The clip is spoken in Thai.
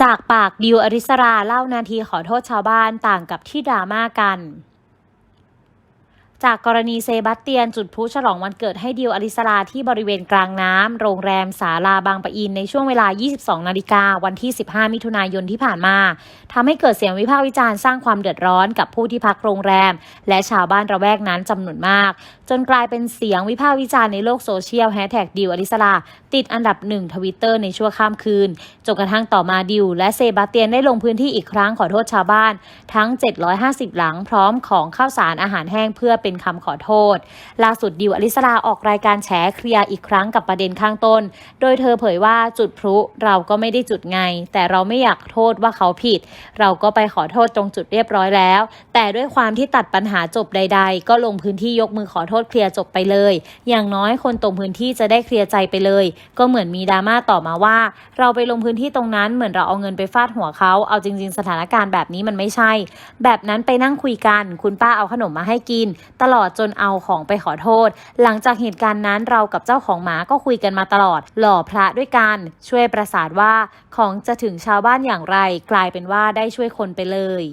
จากปากดิวอริสราเล่านาทีขอโทษชาวบ้านต่างกับที่ดราม่ากัน จากกรณีเซบาสเตียนจุดพลุฉลองวันเกิดให้ดิวอริสราที่บริเวณกลางน้ำโรงแรมศาลาบางปะอินในช่วงเวลา 22 นาฬิกาวันที่ 15 มิถุนายนที่ผ่านมาทำให้เกิดเสียงวิพากษ์วิจารณ์สร้างความเดือดร้อนกับผู้ที่พักโรงแรม และชาวบ้านระแวกนั้นจำนวนมาก จนกลายเป็นเสียงวิพากษ์วิจารณ์ในโลกโซเชียลแฮชแท็กดิวอริสราติดอันดับหนึ่งทวิตเตอร์ในชั่วข้ามคืนจนกระทั่งต่อมาดิวและเซบาสเตียนได้ลงพื้นที่อีกครั้งขอโทษชาวบ้าน ทั้ง 750 หลังพร้อมของข้าวสารอาหารแห้งเพื่อเป็นเป็นคำขอโทษ ล่าสุดดิวอลิสราออกรายการแฉเคลียร์อีกครั้งกับประเด็นข้างต้น โดยเธอเผยว่าจุดพลุเราก็ไม่ได้จุดไง แต่เราไม่อยากโทษว่าเขาผิด เราก็ไปขอโทษตรงจุดเรียบร้อยแล้ว แต่ด้วยความที่ตัดปัญหาจบใด ๆ ก็ลงพื้นที่ยกมือขอโทษเคลียร์จบไปเลย อย่างน้อยคนตรงพื้นที่จะได้เคลียร์ใจไปเลย ก็เหมือนมีดราม่าต่อมาว่า เราไปลงพื้นที่ตรงนั้นเหมือนเราเอาเงินไปฟาดหัวเขาเอาจริง ๆ สถานการณ์แบบนี้มันไม่ใช่ แบบนั้นไปนั่งคุยกัน คุณป้าเอาขนมมาให้กินตลอดจนเอาของไปขอโทษ หลังจากเหตุการณ์นั้นเรากับเจ้าของหมาก็คุยกันมาตลอด หล่อพระด้วยกัน ช่วยประสานว่าของจะถึงชาวบ้านอย่างไร กลายเป็นว่าได้ช่วยคนไปเลย